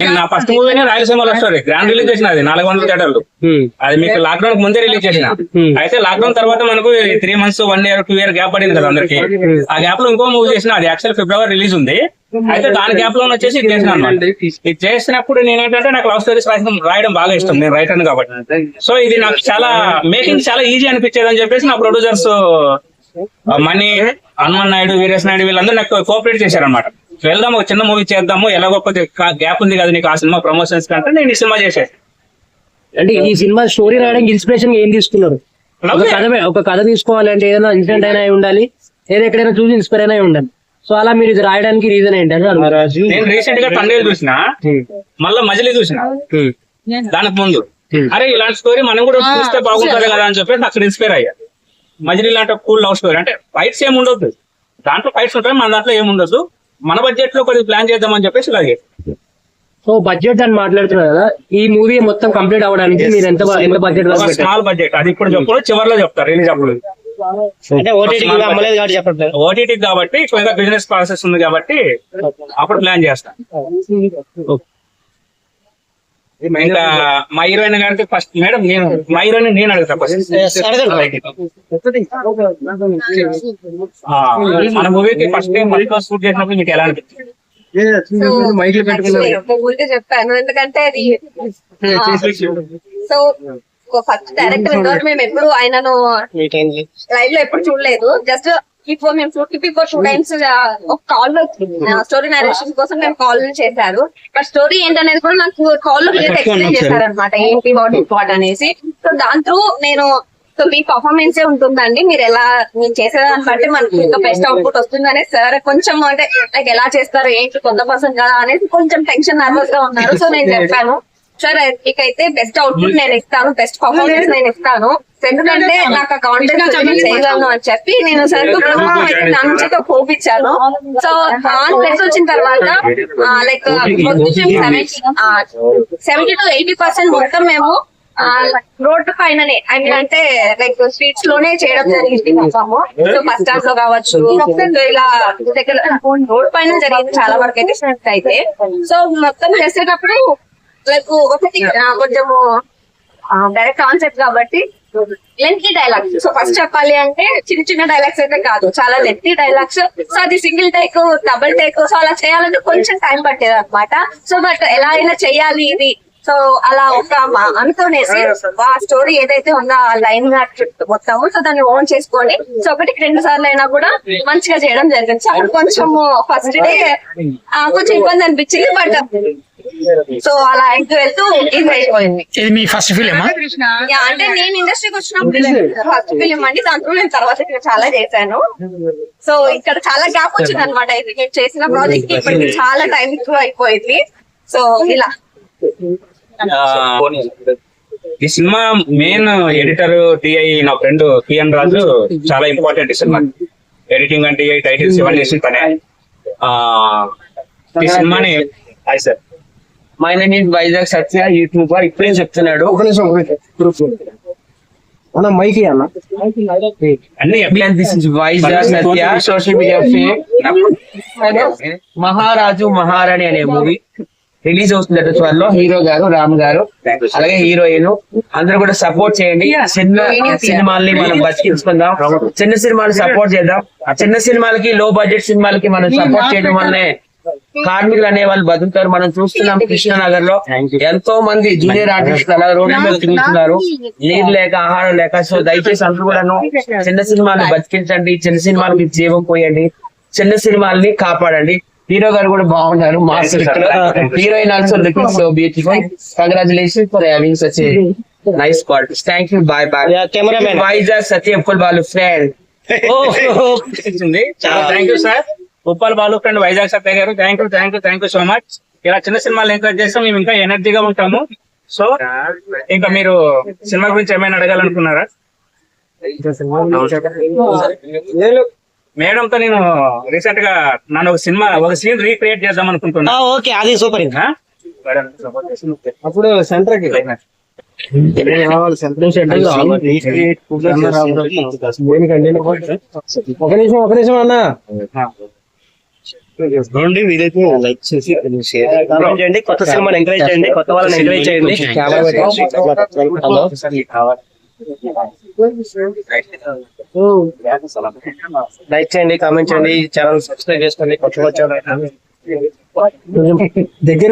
నేను నా first మూవీనే Rayalaseema love story grand release చేసిన అది నాలుగు వందల థియేటర్లు అది మీకు లాక్డౌన్ ముందే రిలీజ్ చేసిన. అయితే లాక్డౌన్ తర్వాత మనకు three months one year two year gap పడింది కదా అందరికి. ఆ గ్యాప్లో ఇంకో మూవీ చేసిన అది యాక్చువల్ ఫిబ్రవరి రిలీజ్ ఉంది. అయితే దాని గ్యాప్లో వచ్చేసి ఇది చేసిన అన్నమాట. ఇది చేసినప్పుడు నేను ఏంటంటే నాకు లవ్ స్టోరీస్ రాయడం రాయడం బాగా ఇష్టం. నేను రైటర్ కాబట్టి. సో ఇది నాకు చాలా మేకింగ్ చాలా ఈజీ అనిపించేది అని చెప్పేసి నా ప్రొడ్యూసర్స్ మణి హనుమాన్ నాయుడు వీరేష్ నాయుడు వీళ్ళందరూ నాకు కోఆపరేట్ చేశారనమాట వెళ్దాం ఒక చిన్న మూవీ చేద్దాము. ఎలాగో కొద్దిగా గ్యాప్ ఉంది కదా నీకు ఆ సినిమా ప్రమోషన్స్ కంటే నేను ఈ సినిమా చేసేది అంటే ఈ సినిమా స్టోరీ రాయడానికి ఇన్స్పిరేషన్ ఏం తీసుకున్నారు? ఒక కథ ఒక కథ తీసుకోవాలంటే ఏదైనా ఇన్సిడెంట్ అయినా అయి ఉండాలి. ఏదో ఎక్కడైనా చూసి ఇన్స్పైర్ అయినా అయి ఉండాలి. సో అలా మీరు ఇది రాయడానికి రీజన్ ఏంటని అడుగుతారు. నేను రీసెంట్గా తండేలు చూసిన. మళ్ళీ మజిలీ చూసిన. దానికి ముందు. అరే ఇలాంటి స్టోరీ మనం కూడా చూస్తే బాగుంటది కదా అని చెప్పి అక్కడ ఇన్స్పైర్ అయ్యా. మజిలీ లాంటి కూల్ లవ్ స్టోరీ అంటే ఫైట్స్ ఏమి ఉండొద్దు. దాంట్లో ఫైట్స్ ఉంటాయి మన దాంట్లో ఏమి ఉండదు మన బడ్జెట్లో కొద్దిగా ప్లాన్ చేద్దామని చెప్పేసి ఇలాగే సో బడ్జెట్ అని మాట్లాడుతున్నారు కదా ఈ మూవీ మొత్తం కంప్లీట్ అవ్వడానికి మీరు ఎంత ఎంత బడ్జెట్ స్మాల్ బడ్జెట్ అది ఇప్పుడు చెప్పు చివరిలో చెప్తారు రిలీజ్ అప్పుడు అంటే ఓటీటీ అమ్మలేదు కాబట్టి చెప్పట్లేదు ఓటీటీ కాబట్టి బిజినెస్ ప్రాసెస్ ఉంది కాబట్టి అప్పుడు ప్లాన్ చేస్తా. ఇంకా మా హీరోయిన్ గారికి ఫస్ట్ మేడం నేను మా హీరోయిన్ నేను అడుగుతా మన మూవీకి ఫస్ట్ టైం మళ్ళీ షూట్ చేసినప్పుడు మీకు ఎలా అనిపించింది? ఊరికే చెప్పాను. ఎందుకంటే అది సో ఫస్ట్ డైరెక్టర్ ఇంతవరకు మేము ఎప్పుడు ఆయనను లైవ్లో ఎప్పుడు చూడలేదు. జస్ట్ బిఫోర్ మేము షూట్ బిఫోర్ టూ టైమ్స్ ఒక కాల్ స్టోరీ నరేషన్ కోసం మేము కాల్ చేశారు. బట్ స్టోరీ ఏంటనేది కూడా నాకు కాల్లో ఎక్స్ప్లెయిన్ చేశారనమాట ఏంటి వాట్ ఇస్ వాట్ అనేసి. సో దాంతో నేను సో మీ పర్ఫార్మెన్స్ ఉంటుందండి? మీరు ఎలా మీరు చేసేదాన్ని బట్టి మనకి ఇంకా బెస్ట్ అవుట్పుట్ వస్తుందనే సార్ కొంచెం అంటే లైక్ ఎలా చేస్తారు ఏంటి కొత్త పర్సన్ కదా అనేది కొంచెం టెన్షన్ నర్వస్గా ఉన్నారు. సో నేను చెప్పాను. సార్ మీకైతే బెస్ట్ అవుట్పుట్ నేను ఇస్తాను బెస్ట్ పర్ఫార్మెన్స్ నేను ఇస్తాను. ఎందుకంటే నాకు కాన్ఫిడెన్స్ చేయగలను అని చెప్పి నేను సార్ నా నుంచి హోప్ ఇచ్చాను. సో ఆన్ సెట్ వచ్చిన తర్వాత like seventy to eighty percent మొత్తం మేము రోడ్ పైననే ఐ మీన్ అంటే లైక్ స్ట్రీట్స్లోనే చేయడం జరిగింది సో బస్ స్టాండ్లో కావచ్చు ఇలా దగ్గర రోడ్ పైన జరిగింది చాలా వరకు అయితే. అయితే సో మొత్తం చేసేటప్పుడు లైక్ ఒకటి కొంచెము డైరెక్ట్ కాన్సెప్ట్ కాబట్టి లెంతీ డైలాగ్స్ సో ఫస్ట్ చెప్పాలి అంటే చిన్న చిన్న డైలాగ్స్ అయితే కాదు చాలా లెంతీ డైలాగ్స్ సో అది single take double take so అలా చేయాలంటే కొంచెం టైం పట్టేది అనమాట సో బట్ ఎలా అయినా చేయాలి ఇది. సో అలా ఒక అనుకునేసి ఆ స్టోరీ ఏదైతే ఉందో ఆ లైన్ మొత్తం సో దాన్ని ఓన్ చేసుకొని సో ఒకటికి రెండు సార్లు అయినా కూడా మంచిగా చేయడం జరిగింది. సో అప్పుడు కొంచెం ఫస్ట్ డే కొంచెం ఇబ్బంది అనిపించింది బట్ సో అలా వెళ్తూ వెళ్తూ ఇది అయిపోయింది. ఇది మీ ఫస్ట్ ఫిలిమా యా, అంటే నేను ఇండస్ట్రీకి వచ్చినప్పుడు ఫస్ట్ ఫిలిం అండి. దాంట్లో నేను తర్వాత ఇంకా చాలా చేశాను. సో ఇక్కడ చాలా గ్యాప్ వచ్చింది అనమాట ఇది నేను చేసిన ప్రాజెక్ట్కి ఇప్పటికి చాలా టైం ఎక్కువ అయిపోయింది. సో ఇలా. ఈ సినిమా మెయిన్ ఎడిటర్ టిఐ నా ఫ్రెండ్ పిఎన్ రాజు చాలా ఇంపార్టెంట్ ఈ సినిమా. ఎడిటింగ్ అంటే టైటిల్స్ ఇవన్నీ చేసిన తనే. ఆ, ఈ సినిమాని hi sir my name is Vizag Satya YouTuber ఇప్పుడే చెప్తున్నాడు. ఒక నిమిషం. అన్న మైక్ అన్న? అన్ని this is Vizag Satya social media fame Maharaju Maharani అనే మూవీ రిలీజ్ అవుతుందట త్వరలో. హీరో గారు రామ్ గారు అలాగే హీరోయిన్. అందరూ కూడా సపోర్ట్ చేయండి. చిన్న సినిమాల్ని మనం బతికించుకుందాం చిన్న సినిమాలు సపోర్ట్ చేద్దాం. చిన్న సినిమాలకి లో బడ్జెట్ సినిమాలకి మనం సపోర్ట్ చేయడం వల్లనే కార్మికులు అనే వాళ్ళు బతుకుతారు. మనం చూస్తున్నాం కృష్ణనగర్లో ఎంతో మంది జూనియర్ ఆర్టిస్టులు అలా రోడ్ల మీద తిరుగుతున్నారు. నీరు లేక ఆహారం లేక సో దయచేసి అందరూ కూడాను చిన్న సినిమాలు బతికించండి చిన్న సినిమాలకి జీవం పోయండి చిన్న సినిమాల్ని కాపాడండి. హీరో గారు కూడా బాగున్నారు master heroine also looking so beautiful congratulation for having such nice qualities thank you bye bye cameraman. Vizag Satyam full Balu friend thank you sir Uppal Balu friend Vizag Satya garu. Thank you thank you thank you so much ఇలా చిన్న సినిమాలు encourage చేస్తాం మేము ఇంకా ఎనర్జీగా ఉంటాము. So ఇంకా మీరు సినిమా గురించి ఏమైనా అడగాలనుకున్నారా? మేడం తో నేను రీసెంట్గా నన్ను ఒక సినిమా ఒక సీన్ రీక్రియేట్ చేద్దాం అనుకుంటున్నా. ఓకే అది సూపర్ అప్పుడు సెంటర్కి ఒక నిమిషం ఒక నిమిషం అన్న. చూడండి వీలైతే లైక్ చేసి కామెంట్ చేయండి. కొత్త సినిమాని ఎంకరేజ్ చేయండి కొత్త వాళ్ళని ఎంకరేజ్ చేయండి. లైక్ చేయండి. కామెంట్ చేయండి. ఛానల్ సబ్స్క్రైబ్ చేసుకోండి కొత్త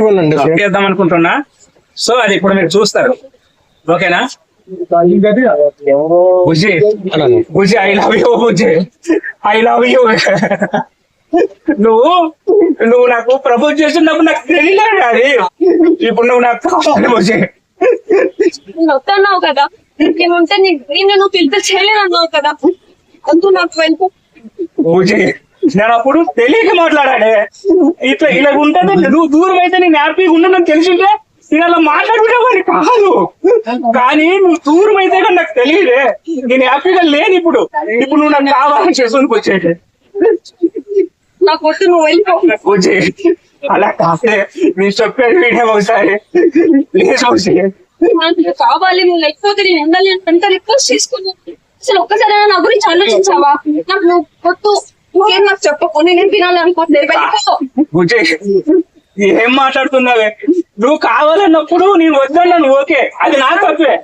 వెళ్ళండి చేద్దాం అనుకుంటున్నా. సో అది ఇప్పుడు మీరు చూస్తారు. ఓకేనా? బుజ్జి బుజ్జి ఐ లవ్ యూ బుజ్జి. ఐ లవ్ యూ నువ్వు నువ్వు నాకు ప్రపోజ్ చేసినప్పుడు నాకు తెలియలేదు అది. ఇప్పుడు నువ్వు నాకు కావాలి నేను వద్దన్నావు కదా. నేను ఉంటే నీ- నిన్ను నువ్వు పిలిపి చేయలేను అన్నావు కదా. అంటూ నాకు వెళ్ళిపో నేను అప్పుడు తెలియక మాట్లాడాడే ఇట్లా ఇలా ఉంటుంది నువ్వు దూరం అయితే నేను హ్యాపీగా ఉండను తెలిసింటే నేను అలా మాట్లాడుకునేవాడిని కాదు. కానీ నువ్వు దూరం అయితే కానీ నాకు తెలియదే. నేను హ్యాపీగా లేను ఇప్పుడు ఇప్పుడు నువ్వు నాకు కావాలని చేసుకుని వచ్చేది నాకు వద్దు నువ్వు వెళ్ళిపో. అలా కాదే నేను చెప్పేది వీడియో ఒకసారి ప్లీజ్ నాకు కావాలి నువ్వు లేకపోతే నేను ఉండాలి అని ఎంత రిక్వెస్ట్ చేసుకున్నాను అసలు ఒక్కసారి నా గురించి ఆలోచించావా? నాకు నువ్వు వద్దు. ఇంకేం నాకు చెప్పకు. నేను వినాలి అనుకోవట్లేదు ఏం మాట్లాడుతున్నావే? నువ్వు కావాలన్నప్పుడు నేను వద్దన్నాను ఓకే. అది నా తప్పే.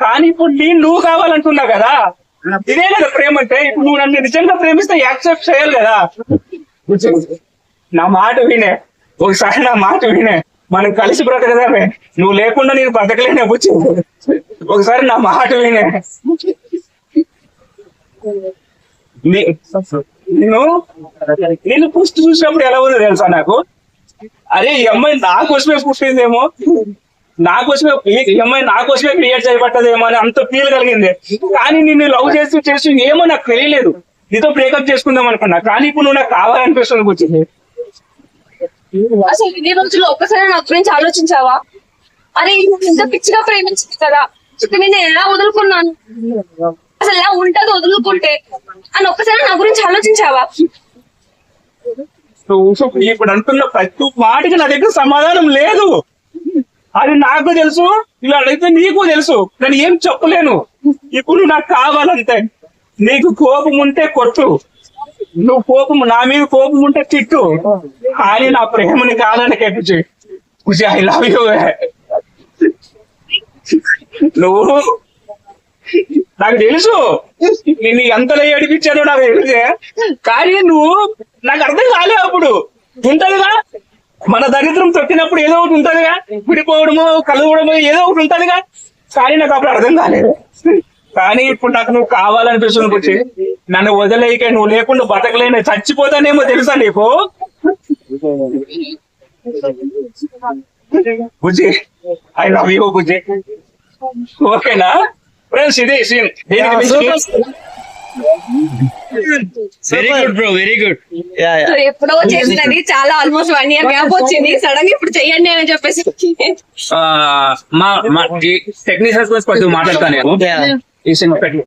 కానీ ఇప్పుడు నేను నువ్వు కావాలంటున్నావు కదా? ఇదే కదా ప్రేమ అంటే. ఇప్పుడు నువ్వు నన్ను నిజంగా ప్రేమిస్తే యాక్సెప్ట్ చేయాలి కదా? నా మాట వినే. ఒకసారి నా మాట వినే. మనం కలిసి బ్రతకదామే. నువ్వు లేకుండా నేను బ్రతకలేనే బుజ్జి. ఒకసారి నా మాట వినే. నేను? నేను ఫస్ట్ చూసినప్పుడు ఎలా ఉందో తెలుసా నాకు? అరే ఈ అమ్మాయి నా కోసమే పుట్టిందేమో? నా కోసమే ఈ ఈ అమ్మాయి నా కోసమే క్రియేట్ చేయబట్టదేమో అని అంత ఫీల్ కలిగింది. కానీ నిన్ను లవ్ చేసి చేసి ఏమో నాకు తెలియలేదు. నీతో బ్రేకప్ చేసుకుందాం అనుకున్నా. కానీ ఇప్పుడు నువ్వు నాకు కావాలనిపిస్తుంది కూర్చుంది అసలు ఇన్ని రోజులు ఒక్కసారి నా గురించి ఆలోచించావా? అరే ఇంత పిచ్చిగా ప్రేమించింది కదా. నేను ఎలా వదులుకున్నాను? అసలు ఎలా ఉంటది వదులుకుంటే? అని ఒక్కసారి నా గురించి ఆలోచించావా? ఇప్పుడు అంటున్న ప్రతి మాటకి నా దగ్గర సమాధానం లేదు. అది నాకు తెలుసు ఇలా అడిగితే నీకు తెలుసు. నేను ఏం చెప్పలేను. ఇప్పుడు నువ్వు నాకు కావాలంతే నీకు కోపం ఉంటే కొట్టు. నువ్వు కోపం నా మీద కోపం ఉంటే తిట్టు. కానీ నా ప్రేమని కాదని కెప్పించి ఐ లవ్ యూ నువ్వు? నాకు తెలుసు. నిన్ను ఎంతలో ఏడిపించానో నాకు తెలిసే. కానీ నువ్వు నాకు అర్థం కాలే అప్పుడు. ఉంటదిగా? మన దరిద్రం తొట్టినప్పుడు ఏదో ఒకటి ఉంటదిగా? విడిపోవడము కలవడము ఏదో ఒకటి ఉంటదిగా? కానీ నాకు అప్పుడు అర్థం కాలేదు. కానీ ఇప్పుడు నాకు నువ్వు కావాలనిపిస్తుంది బుజ్జి. నన్ను వదిలేయక నువ్వు లేకుండా బతకలేని చచ్చిపోతానేమో తెలుసా నీకు? బుజ్జి ఐ లవ్ యూ బుజ్జి. ఓకేనా? ఫ్రెండ్స్ ఇది scene. Very good bro very good yeah yeah so ఎప్పుడో చేసినది చాలా ఆల్మోస్ట్ వన్ ఇయర్ గ్యాప్ వచ్చింది. సడన్గా ఇప్పుడు చెయ్యండి అని చెప్పేసి ఆ, మా టెక్నీషియన్స్ గురించి కొద్దిగా మాట్లాడతాను నేను. యా ఈ సినిమా పెట్టి